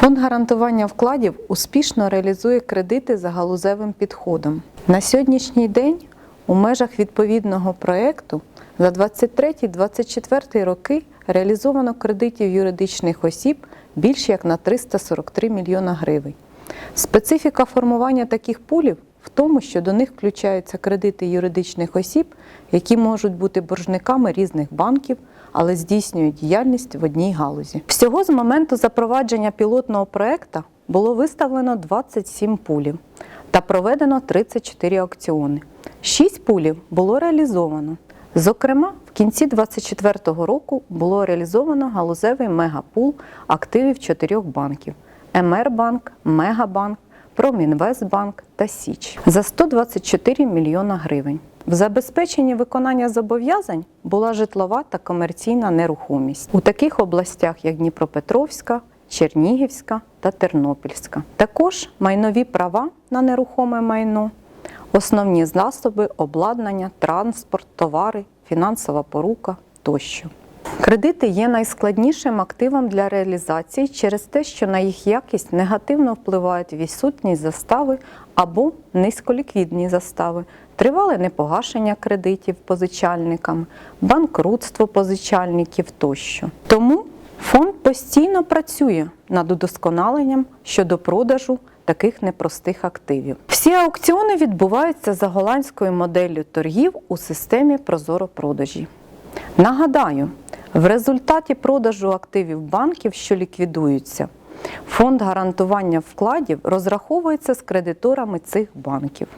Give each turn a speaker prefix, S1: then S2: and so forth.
S1: Фонд гарантування вкладів успішно реалізує кредити за галузевим підходом. На сьогоднішній день у межах відповідного проєкту за 23-24 роки реалізовано кредитів юридичних осіб більше як на 343 мільйона гривень. Специфіка формування таких пулів в тому, що до них включаються кредити юридичних осіб, які можуть бути боржниками різних банків, але здійснюють діяльність в одній галузі. Всього з моменту запровадження пілотного проекту було виставлено 27 пулів та проведено 34 аукціони. 6 пулів було реалізовано. Зокрема, в кінці 2024 року було реалізовано галузевий мегапул активів чотирьох банків: МР-банк, Мегабанк, Промінвестбанк та Січ за 124 мільйона гривень. В забезпеченні виконання зобов'язань була житлова та комерційна нерухомість у таких областях, як Дніпропетровська, Чернігівська та Тернопільська. Також майнові права на нерухоме майно, основні засоби, обладнання, транспорт, товари, фінансова порука тощо. Кредити є найскладнішим активом для реалізації через те, що на їх якість негативно впливають відсутність застави або низьколіквідні застави, тривале непогашення кредитів позичальниками, банкрутство позичальників тощо. Тому фонд постійно працює над удосконаленням щодо продажу таких непростих активів. Всі аукціони відбуваються за голландською моделлю торгів у системі Прозоро-продажі. Нагадаю, в результаті продажу активів банків, що ліквідуються, фонд гарантування вкладів розраховується з кредиторами цих банків.